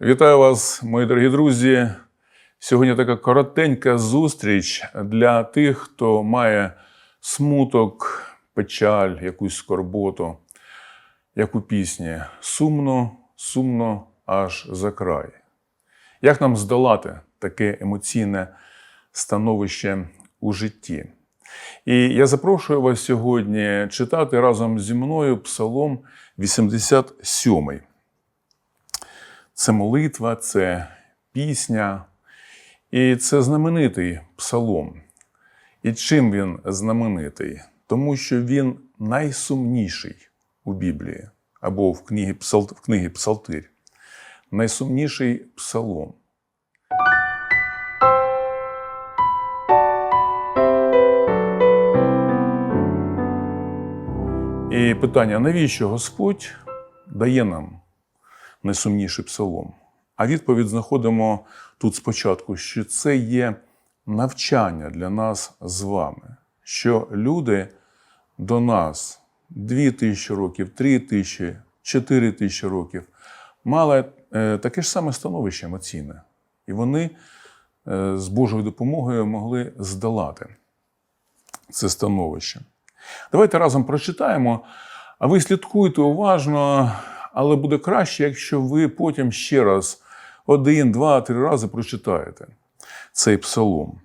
Вітаю вас, мої дорогі друзі. Сьогодні така коротенька зустріч для тих, хто має смуток, печаль, якусь скорботу, як у пісні. Сумно, сумно аж за край. Як нам здолати таке емоційне становище у житті? І я запрошую вас сьогодні читати разом зі мною Псалом 87. Це молитва, це пісня, і це знаменитий псалом. І чим він знаменитий? Тому що він найсумніший у Біблії або в книгі, Псал... в книгі Псалтир. Найсумніший псалом. І питання: навіщо Господь дає нам найсумніший псалом? А відповідь знаходимо тут спочатку, що це є навчання для нас з вами, що люди до нас дві тисячі років, три тисячі, чотири тисячі років мали е, таке ж саме становище емоційне. І вони е, з Божою допомогою могли здолати це становище. Давайте разом прочитаємо, а ви слідкуйте уважно, але буде краще, якщо ви потім ще раз один, два, три рази прочитаєте цей псалом.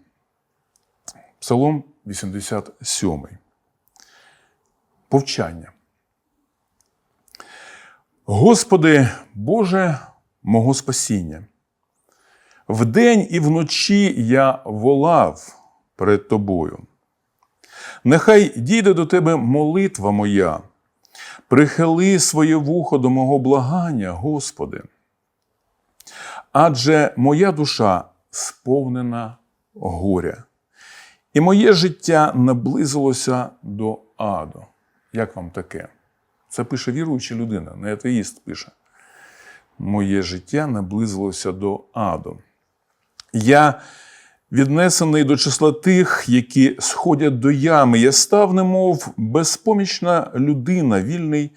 Псалом 87. Повчання. Господи, Боже мого спасіння, вдень і вночі я волав перед Тобою. Нехай дійде до Тебе молитва моя, прихили своє вухо до мого благання, Господи. Адже моя душа сповнена горя, і моє життя наблизилося до аду. Як вам таке? Це пише віруюча людина, не атеїст пише. Моє життя наблизилося до аду. Я віднесений до числа тих, які сходять до ями. Я став, немов безпомічна людина, вільний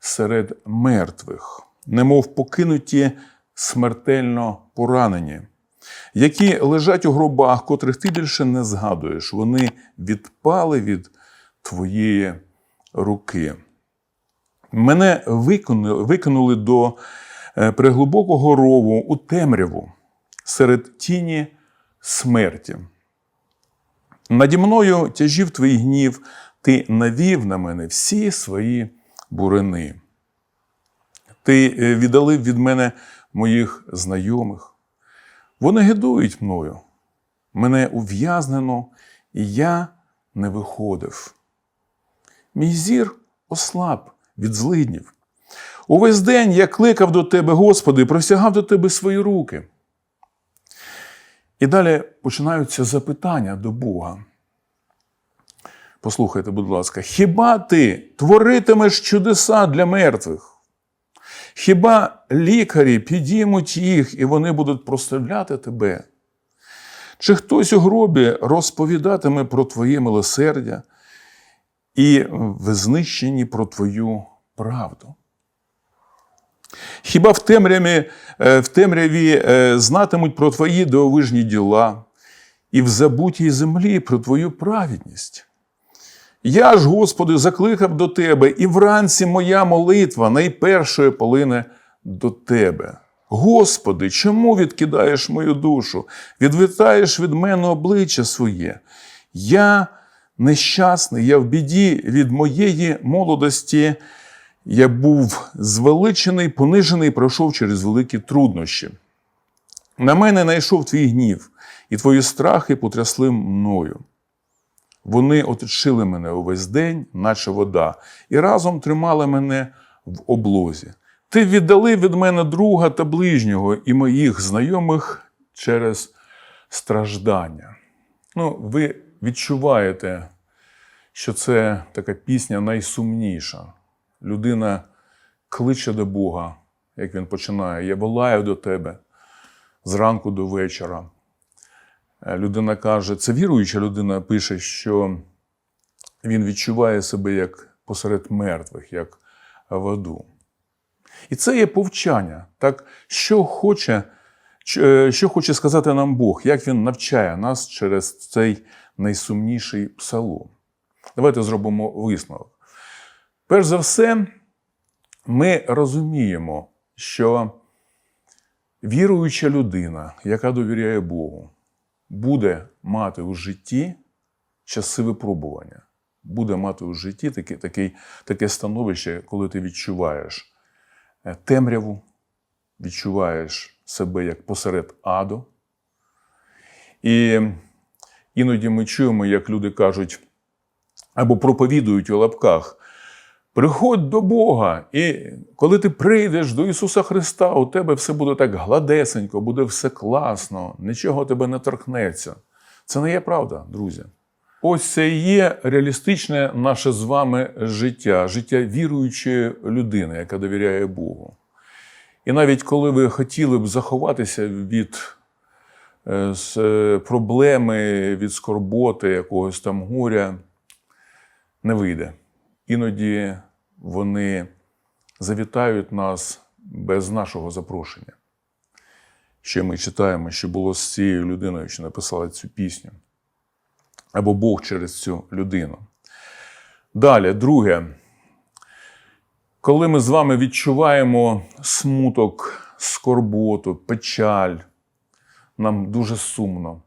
серед мертвих, немов покинуті смертельно поранені, які лежать у гробах, котрих ти більше не згадуєш. Вони відпали від твоєї руки. Мене викинули, викинули до е, преглибокого рову у темряву серед тіні смерті. Наді мною тяжів твій гнів, ти навів на мене всі свої бурини. Ти е, віддалив від мене моїх знайомих. Вони гидують мною. Мене ув'язнено, і я не виходив. Мій зір ослаб від злиднів. Увесь день я кликав до тебе, Господи, простягав до тебе свої руки. І далі починаються запитання до Бога. Послухайте, будь ласка, хіба ти творитимеш чудеса для мертвих? Хіба лікарі підіймуть їх і вони будуть прославляти тебе? Чи хтось у гробі розповідатиме про твоє милосердя і в знищенні про твою правду? Хіба в темряві, е, в темряві е, знатимуть про твої дивовижні діла і в забутій землі про твою праведність? Я ж, Господи, закликав до Тебе, і вранці моя молитва найпершою полине до Тебе. Господи, чому відкидаєш мою душу, відвертаєш від мене обличчя своє? Я нещасний, я в біді від моєї молодості. Я був звеличений, понижений, пройшов через великі труднощі. На мене найшов твій гнів, і твої страхи потрясли мною. Вони оточили мене увесь день, наче вода, і разом тримали мене в облозі. Ти віддалив від мене друга та ближнього і моїх знайомих через страждання. Ну, ви відчуваєте, що це така пісня найсумніша. Людина кличе до Бога, як він починає. Я волаю до тебе зранку до вечора. Е, Людина каже, це віруюча людина пише, що він відчуває себе як посеред мертвих, як в аду. І це є повчання. Так, що хоче, е, що хоче сказати нам Бог, як Він навчає нас через цей найсумніший псалом. Давайте зробимо висновок. Перш за все, ми розуміємо, що віруюча людина, яка довіряє Богу, буде мати у житті часи випробування, буде мати у житті таке, таке, таке становище, коли ти відчуваєш е, темряву, відчуваєш себе як посеред аду. І іноді ми чуємо, як люди кажуть або проповідують у лапках. Приходь до Бога, і коли ти прийдеш до Ісуса Христа, у тебе все буде так гладесенько, буде все класно, нічого тебе не торкнеться. Це не є правда, друзі. Ось це і є реалістичне наше з вами життя, життя віруючої людини, яка довіряє Богу. І навіть коли ви хотіли б заховатися від е, е, проблеми, від скорботи, якогось там горя, не вийде. Іноді вони завітають нас без нашого запрошення. Ще ми читаємо, що було з цією людиною, що написала цю пісню. Або Бог через цю людину. Далі, друге, коли ми з вами відчуваємо смуток, скорботу, печаль, нам дуже сумно.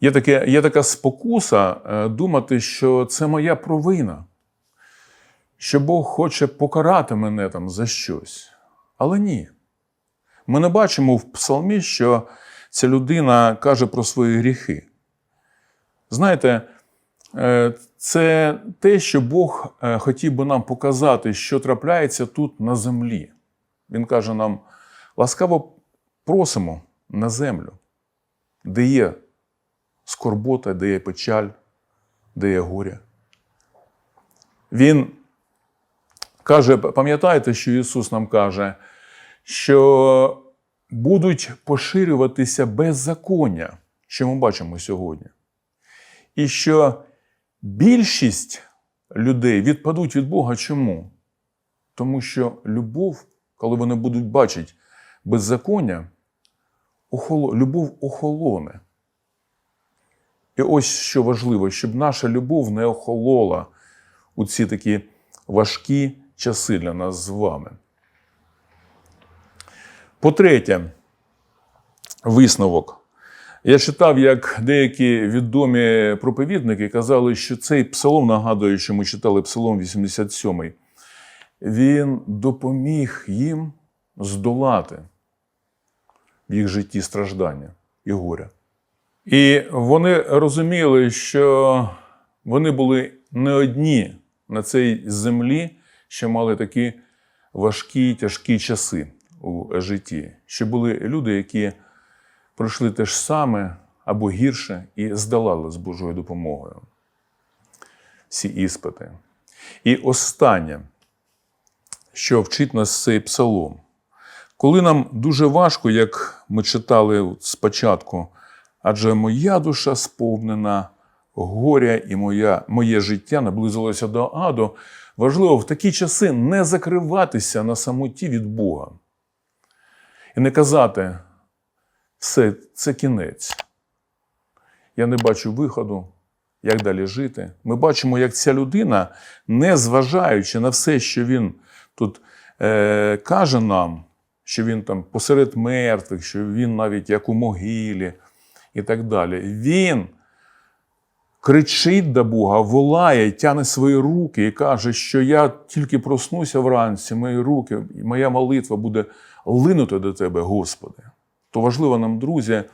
Є, таке, є така спокуса е, думати, що це моя провина, що Бог хоче покарати мене там за щось. Але ні. Ми не бачимо в псалмі, що ця людина каже про свої гріхи. Знаєте, е, це те, що Бог е, хотів би нам показати, що трапляється тут на землі. Він каже нам: ласкаво просимо на землю, де є скорбота, де є печаль, де є горе. Він каже, пам'ятаєте, що Ісус нам каже, що будуть поширюватися беззаконня, що ми бачимо сьогодні. І що більшість людей відпадуть від Бога. Чому? Тому що любов, коли вони будуть бачити беззаконня, любов охолоне. І ось що важливо, щоб наша любов не охолола у ці такі важкі часи для нас з вами. По-третє, висновок. Я читав, як деякі відомі проповідники казали, що цей псалом нагадує, що ми читали псалом 87. Він допоміг їм здолати в їх житті страждання і горя. І вони розуміли, що вони були не одні на цій землі, що мали такі важкі, тяжкі часи у житті, що були люди, які пройшли те ж саме або гірше і здолали з Божою допомогою всі іспити. І останнє, що вчить нас цей псалом. Коли нам дуже важко, як ми читали спочатку, адже моя душа сповнена горя і моя, моє життя наблизилося до аду, важливо в такі часи не закриватися на самоті від Бога. І не казати, все, це кінець. Я не бачу виходу, як далі жити. Ми бачимо, як ця людина, не зважаючи на все, що він тут е, каже нам, що він там посеред мертвих, що він навіть як у могилі і так далі. Він кричить до Бога, волає, тяне свої руки і каже, що я тільки проснуся вранці, мої руки, моя молитва буде линути до тебе, Господи. То важливо нам, друзі,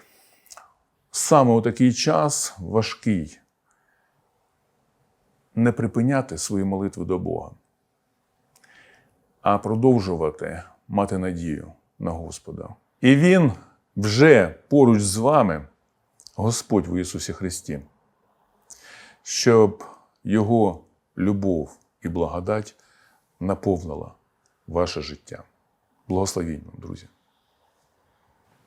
саме у такий час важкий не припиняти свої молитви до Бога, а продовжувати мати надію на Господа. І Він вже поруч з вами, Господь в Ісусі Христі, щоб Його любов і благодать наповнила ваше життя. Благословінь вам, друзі!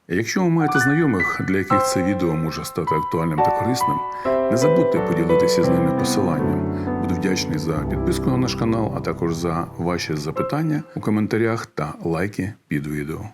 Якщо ви маєте знайомих, для яких це відео може стати актуальним та корисним, не забудьте поділитися з ними посиланням. Буду вдячний за підписку на наш канал, а також за ваші запитання у коментарях та лайки під відео.